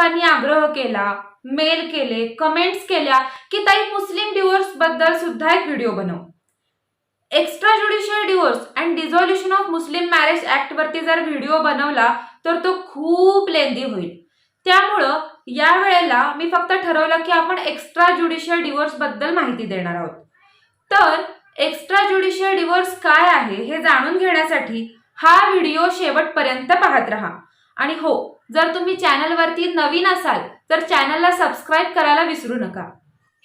लोकांनी आग्रह केला मेल केले कमेंट्स केल्या की ताई मुस्लिम डिवोर्सबद्दल सुद्धा एक व्हिडिओ बनव. Extra judicial divorce and dissolution of Muslim marriage act वरती जर व्हिडिओ बनवला तर तो खूप लेंदी होईल. त्यामुळं या वेळेला मी फक्त ठरवलं की आपण एक्स्ट्रा ज्युडिशियल डिवोर्सबद्दल माहिती देणार आहोत. तर एक्स्ट्रा ज्युडिशियल डिवोर्स काय आहे हे जाणून घेण्यासाठी हा व्हिडिओ शेवटपर्यंत पाहत राहा. आणि हो जर तुम्ही चॅनलवरती नवीन असाल तर चॅनलला सबस्क्राईब करायला विसरू नका.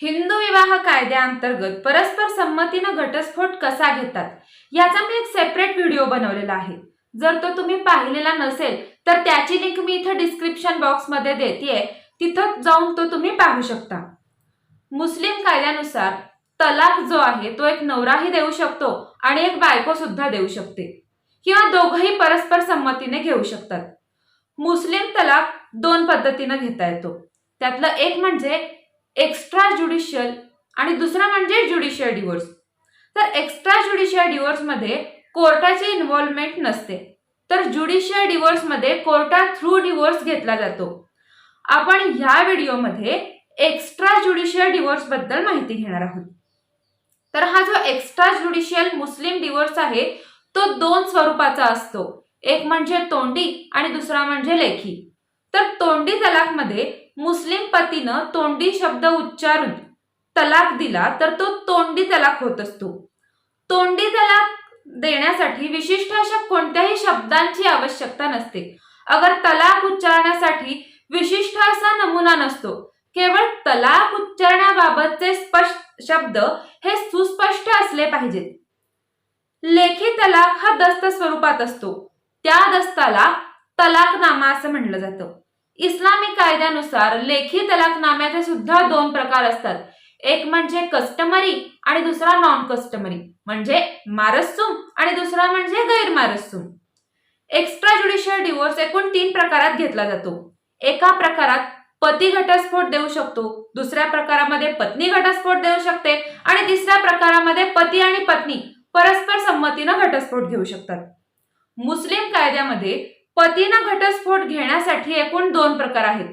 हिंदू विवाह कायद्याअंतर्गत परस्पर संमतीनं घटस्फोट कसा घेतात याचा मी एक सेपरेट व्हिडिओ बनवलेला आहे. जर तो तुम्ही पाहिलेला नसेल तर त्याची लिंक मी इथं डिस्क्रिप्शन बॉक्समध्ये देते तिथं जाऊन तो तुम्ही पाहू शकता. मुस्लिम कायद्यानुसार तलाक जो आहे तो एक नवराही देऊ शकतो आणि एक बायको सुद्धा देऊ शकते. किंवा दोघंही परस्पर संमतीने घेऊ शकतात. मुस्लिम तलाक दोन पद्धतीनं घेता येतो. त्यातलं एक म्हणजे एक्स्ट्रा ज्युडिशियल आणि दुसरा म्हणजे ज्युडिशियल डिवोर्स तर एक्स्ट्रा ज्युडिशियल डिवोर्समध्ये कोर्टाची इन्व्हॉल्वमेंट नसते. तर ज्युडिशियल डिवोर्समध्ये कोर्टा थ्रू डिवोर्स घेतला जातो. आपण ह्या व्हिडिओमध्ये एक्स्ट्रा ज्युडिशियल डिवोर्सबद्दल माहिती घेणार आहोत. तर हा जो एक्स्ट्रा ज्युडिशियल मुस्लिम डिवोर्स आहे तो दोन स्वरूपाचा असतो. एक म्हणजे तोंडी आणि दुसरा म्हणजे लेखी. तर तोंडी तलाकमध्ये मुस्लिम पतीनं तोंडी शब्द उच्चारून तलाक दिला तर तो तोंडी तलाक होत असतो. तोंडी तलाक देण्यासाठी विशिष्ट अशा कोणत्याही शब्दांची आवश्यकता नसते. अगर तलाक उच्चारण्यासाठी विशिष्ट असा नमुना नसतो. केवळ तलाक उच्चारण्याबाबतचे स्पष्ट शब्द हे सुस्पष्ट असले पाहिजेत. लेखी तलाक हा दस्त स्वरूपात असतो. त्या दस्ताला तलाकनामा असं म्हणलं जातं. इस्लामी कायद्यानुसार लेखी तलाकनाम्याचे सुद्धा दोन प्रकार असतात. एक म्हणजे कस्टमरी आणि दुसरा नॉन कस्टमरी म्हणजे मारस्सूम आणि दुसरा म्हणजे गैरमारस्सूम. एक्स्ट्रा ज्युडिशियल डिवोर्स एकूण तीन प्रकारात घेतला जातो. एका प्रकारात पती घटस्फोट देऊ शकतो दुसऱ्या प्रकारामध्ये पत्नी घटस्फोट देऊ शकते आणि तिसऱ्या प्रकारामध्ये पती आणि पत्नी परस्पर संमतीनं घटस्फोट घेऊ शकतात. मुस्लिम कायद्यामध्ये पतीनं घटस्फोट घेण्यासाठी एकूण दोन प्रकार आहेत.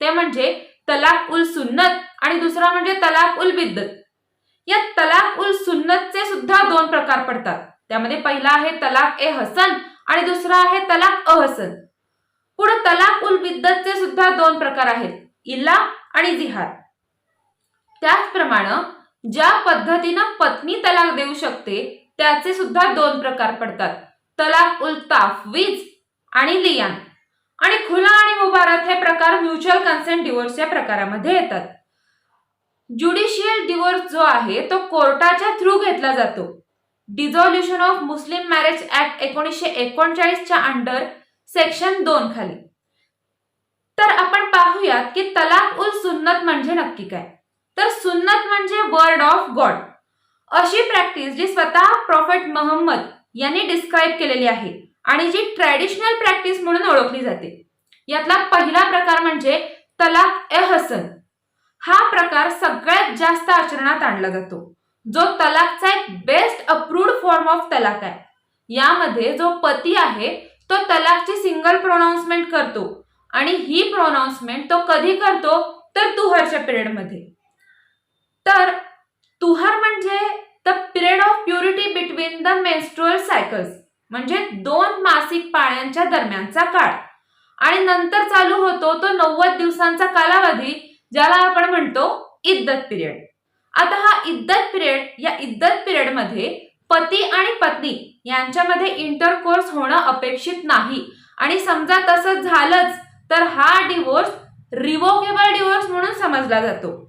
ते म्हणजे तलाक उल सुन्नत आणि दुसरा म्हणजे तलाक उल बिद्दत. या तलाक उल सुन्नतचे सुद्धा दोन प्रकार पडतात. त्यामध्ये पहिला आहे तलाक ए हसन आणि दुसरा आहे तलाक अहसन पुढे तलाक उल बिद्दतचे सुद्धा दोन प्रकार आहेत इल्ला आणि जिहार त्याचप्रमाणे ज्या पद्धतीनं पत्नी तलाक देऊ शकते त्याचे सुद्धा दोन प्रकार पडतात. तलाक उल ताफवीज आणि लियान. आणि खुला आणि मुबारत हे प्रकार म्युच्युअल कन्सेंट डिवोर्सच्या प्रकारामध्ये येतात. ज्युडिशियल डिवोर्स जो आहे तो कोर्टाच्या थ्रू घेतला जातो. Dissolution of Muslim marriage act एकोणीसशे एकोणचाळीसच्या अंडर सेक्शन दोन खाली. तर आपण पाहूयात की तलाक उल सुन्नत म्हणजे नक्की काय? तर सुन्नत म्हणजे वर्ड ऑफ गॉड. अशी प्रॅक्टिस जी स्वतः प्रॉफेट मोहम्मद यांनी डिस्क्राईब केलेली आहे आणि जी ट्रॅडिशनल प्रॅक्टिस म्हणून ओळखली जाते. यातला पहिला प्रकार म्हणजे तलाक ए हसन. हा प्रकार सगळ्यात जास्त आचरणात आणला जातो. जो तलाकचा एक बेस्ट अप्रूव्ड फॉर्म ऑफ तलाक आहे. यामध्ये जो पती आहे तो तलाकची सिंगल प्रोनाऊन्समेंट करतो आणि ही प्रोनाऊन्समेंट तो कधी करतो तर तुहरच्या पिरियडमध्ये तर तुहर प्युरिटी द मेन्स्ट्रुअल सायकल्स म्हणजे दोन मासिक पाळ्यांच्या दरम्यानचा काळ. आणि नंतर चालू होतो तो नव्वद दिवसांचा कालावधी ज्याला आपण म्हणतो इद्दत पिरियड आता हा इद्दत पिरियड या इद्दत पिरियडमध्ये पती आणि पत्नी यांच्यामध्ये इंटरकोर्स होणं अपेक्षित नाही. आणि समजा तसं झालंच तर हा डिवोर्स रिवोकेबल डिवोर्स म्हणून समजला जातो.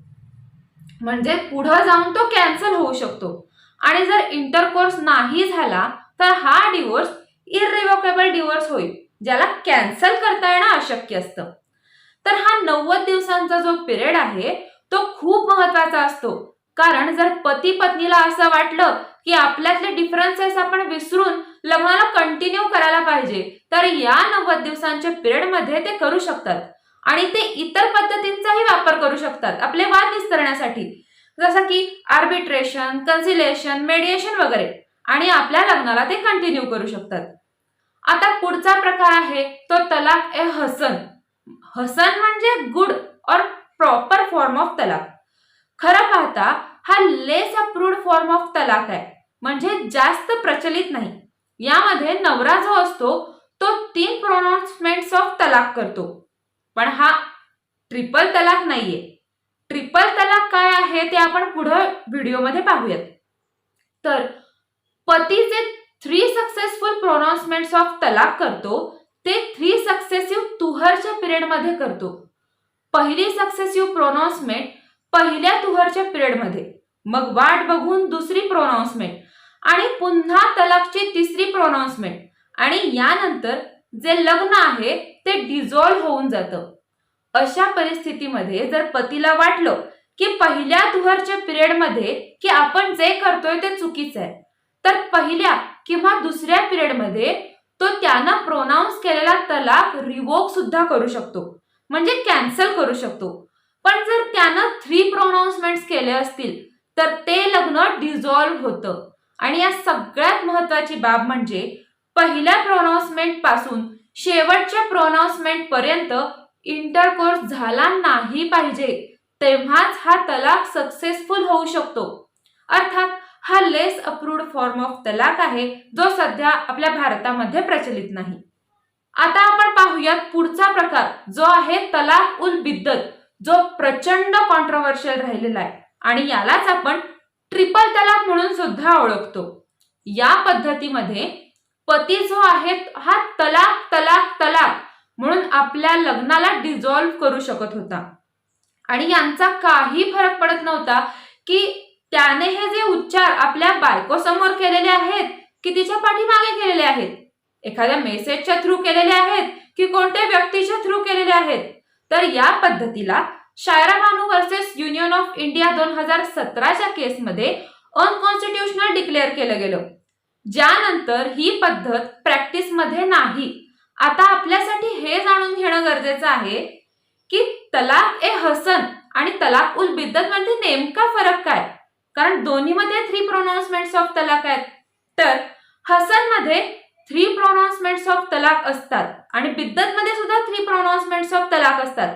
म्हणजे पुढं जाऊन तो कॅन्सल होऊ शकतो. आणि जर इंटरकोर्स नाही झाला तर हा डिवोर्स इरिव्होकेबल डिवोर्स होईल ज्याला कॅन्सल करता येणं अशक्य असतं. तर हा नव्वद दिवसांचा जो पिरियड आहे तो खूप महत्त्वाचा असतो. कारण जर पती पत्नीला असं वाटलं की आपल्यातले डिफरन्सेस आपण विसरून लग्नाला कंटिन्यू करायला पाहिजे तर या नव्वद दिवसांच्या पिरियडमध्ये ते करू शकतात. आणि ते इतर पद्धतींचाही वापर करू शकतात आपले वाद निस्तरण्यासाठी जसं की आर्बिट्रेशन कन्सिलेशन मेडिएशन वगैरे. आणि आपल्या लग्नाला ते कंटिन्यू करू शकतात. आता पुढचा प्रकार आहे तो तलाक ए हसन. हसन म्हणजे गुड और प्रॉपर फॉर्म ऑफ तलाक. खरं पाहता हा लेस अप्रूव्ड फॉर्म ऑफ तलाक आहे. म्हणजे जास्त प्रचलित नाही. यामध्ये नवरा जो असतो तो तीन प्रोनाउन्समेंट्स ऑफ तलाक करतो. पण हा ट्रिपल तलाक नाहीये. काय आहे ते आपण पुढं व्हिडिओमध्ये पाहूयात. तर पती जे थ्री सक्सेसफुल प्रोनाउन्समेंट्स ऑफ तलाक करतो ते थ्री सक्सेसिव्ह तुहरच्या पिरियडमध्ये करतो. पहिली सक्सेसिव्ह प्रोनाउन्समेंट पहिल्या तुहरच्या पिरियडमध्ये. मग वाट बघून दुसरी प्रोनाउन्समेंट आणि पुन्हा तलाकची तिसरी प्रोनाउन्समेंट आणि यानंतर जे लग्न आहे ते डिझॉल्व्ह होऊन जातं. अशा परिस्थितीमध्ये जर पतीला वाटलं की पहिल्या दुहरच्या पिरियडमध्ये की आपण जे करतोय ते चुकीचं आहे. तर पहिल्या किंवा दुसऱ्या पिरियडमध्ये तो त्यानं प्रोनाऊन्स केलेला तलाक रिवोक सुद्धा करू शकतो. म्हणजे कॅन्सल करू शकतो. पण जर त्यानं थ्री प्रोनाऊन्समेंट्स केले असतील तर ते लग्न डिझॉल्व्ह होतं. आणि या सगळ्यात महत्वाची बाब म्हणजे पहिल्या प्रोनाऊन्समेंटपासून शेवटच्या प्रोनाऊन्समेंट पर्यंत इंटरकोर्स झाला नाही पाहिजे. तेव्हाच हा तलाक सक्सेसफुल होऊ शकतो. अर्थात हा लेस अप्रूव्ड फॉर्म ऑफ तलाक आहे जो सध्या आपल्या भारतामध्ये प्रचलित नाही. आता आपण पाहूयात पुढचा प्रकार जो आहे तलाक उल बिद्दत जो प्रचंड कॉन्ट्रोवर्शियल राहिलेला आहे. आणि यालाच आपण ट्रिपल तलाक म्हणून सुद्धा ओळखतो. या पद्धतीमध्ये पती जो आहे हा तलाक तलाक तलाक म्हणून आपल्या लग्नाला डिझॉल्व्ह करू शकत होता. आणि यांचा काही फरक पडत नव्हता की त्याने हे जे उच्चार आपल्या बायकोसमोर केलेले आहेत की तिच्या पाठीमागे केलेले आहेत एखाद्या मेसेजच्या थ्रू केलेले आहेत की कोणत्या व्यक्तीच्या थ्रू केलेले आहेत तर या पद्धतीला Shayara Bano versus union of India दोन हजार सतराच्या केसमध्ये अनकॉन्स्टिट्युशनल डिक्लेअर केलं गेलं. ज्यानंतर ही पद्धत प्रॅक्टिसमध्ये नाही. आता आपल्यासाठी हे जाणून घेणं गरजेचं आहे की तलाक ए हसन आणि तलाक उल बिद्दत मध्ये नेमका फरक काय? कारण दोन्हीमध्ये थ्री प्रोनाउन्समेंट्स ऑफ तलाक आहेत. तर हसनमध्ये थ्री प्रोनाउन्समेंट्स ऑफ तलाक असतात आणि बिद्दत मध्ये सुद्धा थ्री प्रोनाउन्समेंट्स ऑफ तलाक असतात.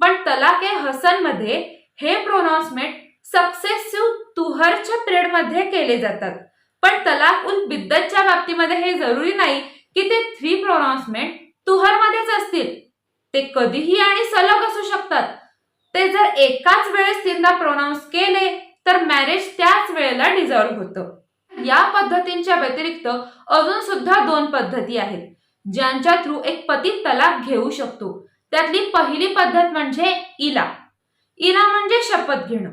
पण तलाक ए हसनमध्ये हे प्रोनाउन्समेंट सक्सेसिव्ह तुहरच्या पिरियडमध्ये केले जातात. पण तलाक उल बिद्दतच्या बाबतीमध्ये हे जरुरी नाही की ते थ्री प्रोनाउन्समेंट तुहरमध्येच असतील. ते कधीही आणि सलग असू शकतात. ते जर एकाच वेळेस तीनदा प्रोनाऊन्स केले तर मॅरेज त्याच वेळेला डिझॉल्व्ह होतं. या पद्धतींच्या व्यतिरिक्त अजून सुद्धा दोन पद्धती आहेत ज्यांच्या थ्रू एक पती तलाक घेऊ शकतो. त्यातली पहिली पद्धत म्हणजे इला. इला म्हणजे शपथ घेणं.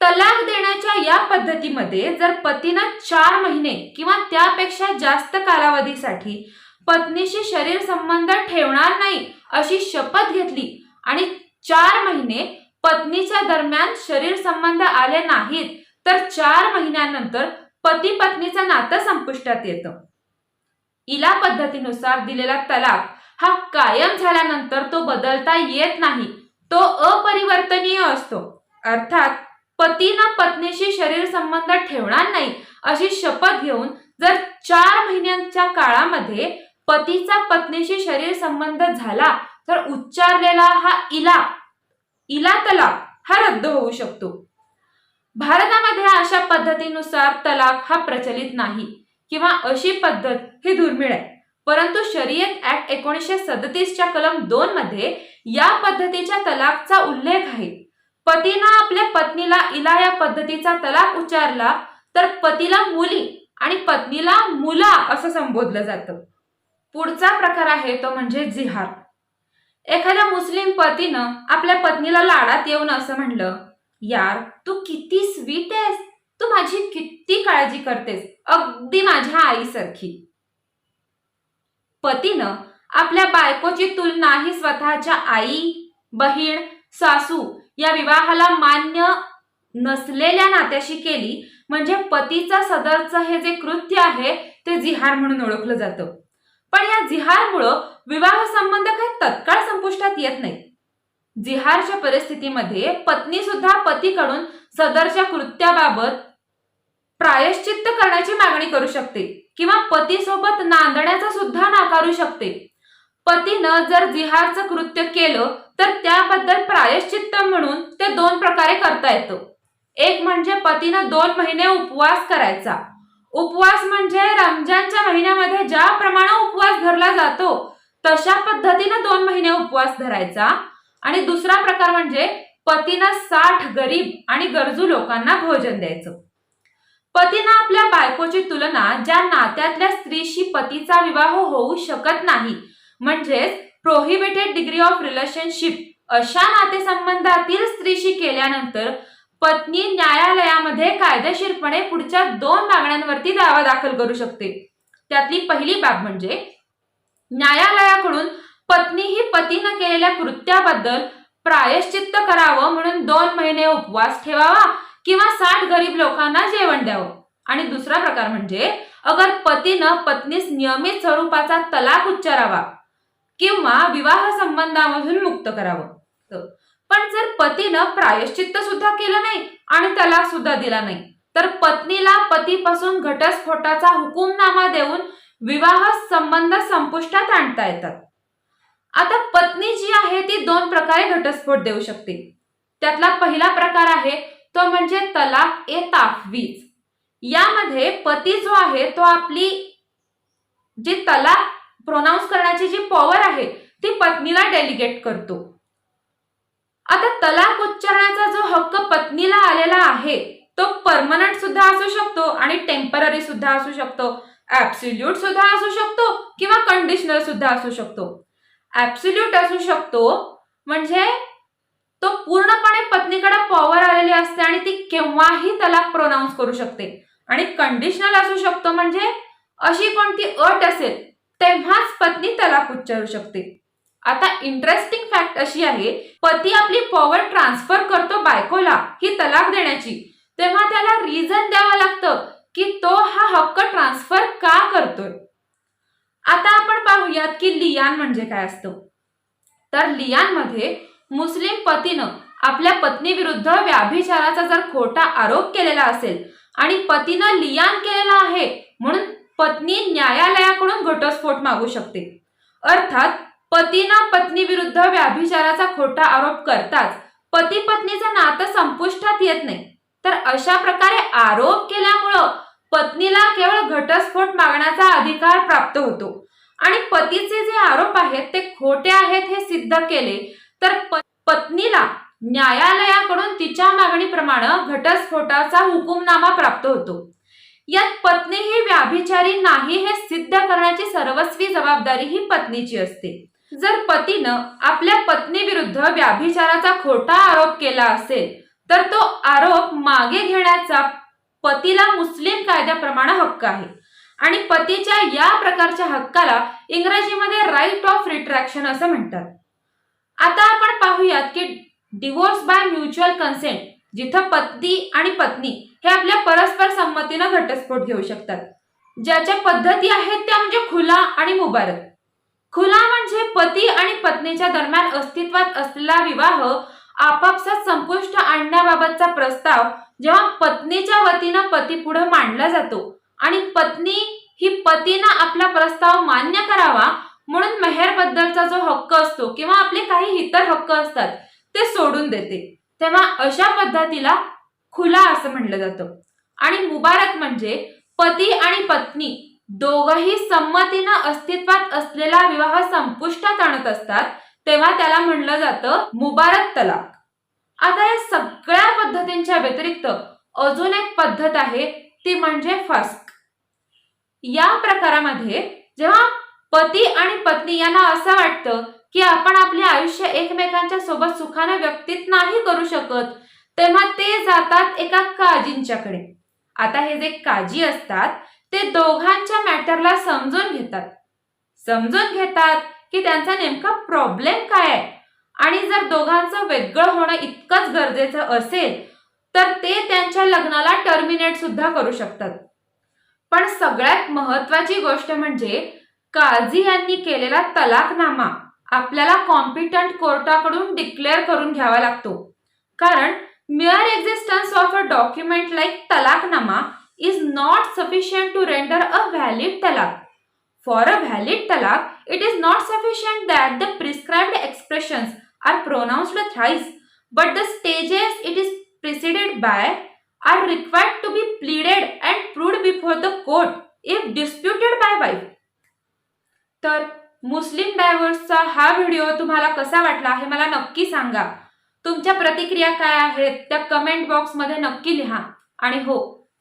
तलाक देण्याच्या या पद्धतीमध्ये जर पतीनं चार महिने किंवा त्यापेक्षा जास्त कालावधीसाठी पत्नीशी शरीर संबंध ठेवणार नाही अशी शपथ घेतली. आणि चार महिने पत्नीच्या दरम्यान शरीर संबंध आले नाहीत तर चार महिन्यानंतर पती पत्नीचं नातं संपुष्टात येतं. इला पद्धतीनुसार दिलेला तलाक हा कायम झाल्यानंतर तो बदलता येत नाही तो अपरिवर्तनीय असतो. अर्थात पतीनं पत्नीशी शरीर संबंध ठेवणार नाही अशी शपथ घेऊन जर चार महिन्यांच्या काळामध्ये पतीचा पत्नीशी शरीर संबंध झाला तर उच्चारलेला हा इला इला तलाक हा रद्द होऊ शकतो. भारतामध्ये अशा पद्धतीनुसार तलाक हा प्रचलित नाही किंवा अशी पद्धत ही दुर्मिळ आहे. परंतु शरीयत ऍक्ट एकोणीसशे सदतीसच्या कलम दोन मध्ये या पद्धतीच्या तलाकचा उल्लेख आहे. पतीनं आपल्या पत्नीला इला या पद्धतीचा तलाक उच्चारला तर पतीला मुली आणि पत्नीला मुला असं संबोधलं जातं. पुढचा प्रकार आहे तो म्हणजे जिहार एखाद्या मुस्लिम पतीनं आपल्या पत्नीला लाडात येऊन असं म्हणलं यार तू किती स्वीट आहेस. तू माझी किती काळजी करतेस. अगदी माझ्या आईसारखी. पतीनं आपल्या बायकोची तुलना ही स्वतःच्या आई बहीण सासू या विवाहाला मान्य नसलेल्या नात्याशी केली. म्हणजे पतीचा सदरचं हे जे कृत्य आहे ते जिहार म्हणून ओळखलं जातं. पण या जिहारमुळं विवाह संबंध काही तत्काळ संपुष्टात येत नाही. जिहारच्या परिस्थितीमध्ये पत्नी सुद्धा पतीकडून सदरच्या कृत्याबाबत प्रायश्चित्त करण्याची मागणी करू शकते किंवा पतीसोबत नांदण्याचा सुद्धा नाकारू शकते. पतीनं जर जिहारचं कृत्य केलं तर त्याबद्दल प्रायश्चित्त म्हणून ते दोन प्रकारे करता येतं. एक म्हणजे पतीनं दोन महिने उपवास करायचा. उपवास म्हणजे रमजानच्या महिन्यामध्ये ज्या प्रमाणे उपवास धरला जातो तशा पद्धतीनं दोन महिने उपवास धरायचा. आणि दुसरा प्रकार म्हणजे पतीनं साठ गरीब आणि गरजू लोकांना भोजन द्यायचं. पतीनं आपल्या बायकोची तुलना ज्या नात्यातल्या स्त्रीशी पतीचा विवाह होऊ शकत नाही म्हणजेच प्रोहिबिटेड डिग्री ऑफ रिलेशनशिप अशा नातेसंबंधातील स्त्रीशी केल्यानंतर पत्नी न्यायालयामध्ये कायदेशीरपणे पुढच्या दोन मागण्यांवरती दावा दाखल करू शकते. त्यातली पहिली बाब म्हणजे न्यायालयाकडून पत्नी ही पतीनं केलेल्या कृत्याबद्दल प्रायश्चित्त करावं म्हणून दोन महिने उपवास ठेवावा किंवा साठ गरीब लोकांना जेवण द्यावं. आणि दुसरा प्रकार म्हणजे अगर पतीनं पत्नीस नियमित स्वरूपाचा तलाक उच्चारावा किंवा विवाह संबंधामधून मुक्त करावं. पण जर पतीनं प्रायश्चित्त सुद्धा केलं नाही आणि तलाक सुद्धा दिला नाही तर पत्नीला पतीपासून घटस्फोटाचा हुकुमनामा देऊन विवाह संबंध संपुष्टात आणता येतात. आता पत्नी जी आहे ती दोन प्रकारे घटस्फोट देऊ शकते. त्यातला पहिला प्रकार आहे तो म्हणजे तलाक ए ताफवीज. यामध्ये पती जो आहे तो आपली जी तलाक प्रोनाऊन्स करण्याची जी पॉवर आहे ती पत्नीला डेलिगेट करतो. आता तलाक उच्चारण्याचा जो हक्क पत्नीला आलेला आहे तो परमनंट सुद्धा असू शकतो आणि टेंपररी सुद्धा असू शकतो. ऍब्सिल्यूट सुद्धा असू शकतो किंवा कंडिशनल सुद्धा असू शकतो. ऍब्सिल्यूट असू शकतो म्हणजे तो पूर्णपणे पत्नीकडे पॉवर आलेली असते आणि ती केव्हाही तलाक प्रोनाऊन्स करू शकते. आणि कंडिशनल असू शकतो म्हणजे अशी कोणती अट असेल तेव्हाच पत्नी तलाक उच्चारू शकते. आता इंटरेस्टिंग फॅक्ट अशी आहे पती आपली पॉवर ट्रान्सफर करतो बायकोला ही तलाक देण्याची. तेव्हा त्याला रिझन द्यावं लागतं की तो हा हक्क ट्रान्सफर का करतोय. आता आपण पाहूयात की लियान म्हणजे काय असतं. तर लियानमध्ये मुस्लिम पतीनं आपल्या पत्नीविरुद्ध व्याभिचाराचा जर खोटा आरोप केलेला असेल आणि पतीनं लियान केलेला आहे म्हणून पत्नी न्यायालयाकडून घटस्फोट मागू शकते. अर्थात पतीनं पत्नी विरुद्ध व्याभिचाराचा खोटा आरोप करताच पती पत्नीचं नातं संपुष्टात येत नाही. तर अशा प्रकारे आरोप केल्यामुळं पत्नीला केवळ घटस्फोट मागण्याचा अधिकार प्राप्त होतो. आणि पतीचे जे आरोप आहेत ते खोटे आहेत हे सिद्ध केले तर पत्नीला न्यायालयाकडून तिच्या मागणीप्रमाणे घटस्फोटाचा हुकुमनामा प्राप्त होतो. यात पत्नी ही व्याभिचारी नाही हे सिद्ध करण्याची सर्वस्वी जबाबदारी ही पत्नीची असते. जर पतीनं आपल्या पत्नीविरुद्ध व्याभिचाराचा खोटा आरोप केला असेल तर तो आरोप मागे घेण्याचा पतीला मुस्लिम कायद्याप्रमाणे हक्क आहे. आणि पतीच्या या प्रकारच्या हक्काला इंग्रजीमध्ये राईट ऑफ रिट्रॅक्शन असं म्हणतात. आता आपण पाहूयात की डिवोर्स बाय म्युच्युअल कन्सेंट जिथं पती आणि पत्नी हे आपल्या परस्पर संमतीनं घटस्फोट घेऊ शकतात. ज्याच्या पद्धती आहेत त्या म्हणजे खुला आणि मुबारक. खुला म्हणजे पती आणि पत्नीच्या दरम्यान अस्तित्वात असलेला विवाह आपापसात संपुष्ट आणण्याबाबतचा प्रस्ताव जेव्हा पत्नीच्या वतीनं पती पुढे मांडला जातो आणि पत्नी ही पतीनं आपला प्रस्ताव मान्य करावा म्हणून मेहर बद्दलचा जो हक्क असतो किंवा आपले काही इतर हक्क असतात ते सोडून देते. तेव्हा अशा पद्धतीला खुला असं म्हणलं जातं. आणि मुबारक म्हणजे पती आणि पत्नी दोघही संमतीनं अस्तित्वात असलेला विवाह संपुष्टात आणत असतात तेव्हा त्याला म्हणलं जातं मुबारक तलाक. आता या सगळ्या पद्धतींच्या व्यतिरिक्त अजून एक पद्धत आहे ती म्हणजे फस्क. या प्रकारामध्ये जेव्हा पती आणि पत्नी यांना असं वाटतं की आपण आपले आयुष्य एकमेकांच्या सोबत सुखाने व्यक्तीत नाही करू शकत तेव्हा ते जातात एका काजींच्याकडे. आता हे जे काजी असतात ते दोघांच्या मॅटरला समजून घेतात. समजून घेतात की त्यांचा नेमका प्रॉब्लेम काय आहे. आणि जर दोघांचं वेगळं होणं इतकंच गरजेचं असेल तर ते त्यांच्या लग्नाला टर्मिनेट सुद्धा करू शकतात. पण सगळ्यात महत्वाची गोष्ट म्हणजे काझी यांनी केलेला तलाकनामा आपल्याला कॉम्पिटंट कोर्टाकडून डिक्लेअर करून घ्यावा लागतो. कारण mere existence of a document like तलाकनामा is not sufficient to render a valid talaq. For a valid talaq, it is not sufficient that the prescribed expressions are pronounced thrice, but the stages it is preceded by are required to be pleaded and proved before the court if disputed by wife. तर मुस्लिम डायव्हर्सचा हा video तुम्हाला कसा वाटला हे मला नक्की सांगा तुमच्या प्रतिक्रिया काय आहेत त्या कमेंट बॉक्समध्ये नक्की लिहा आणि हो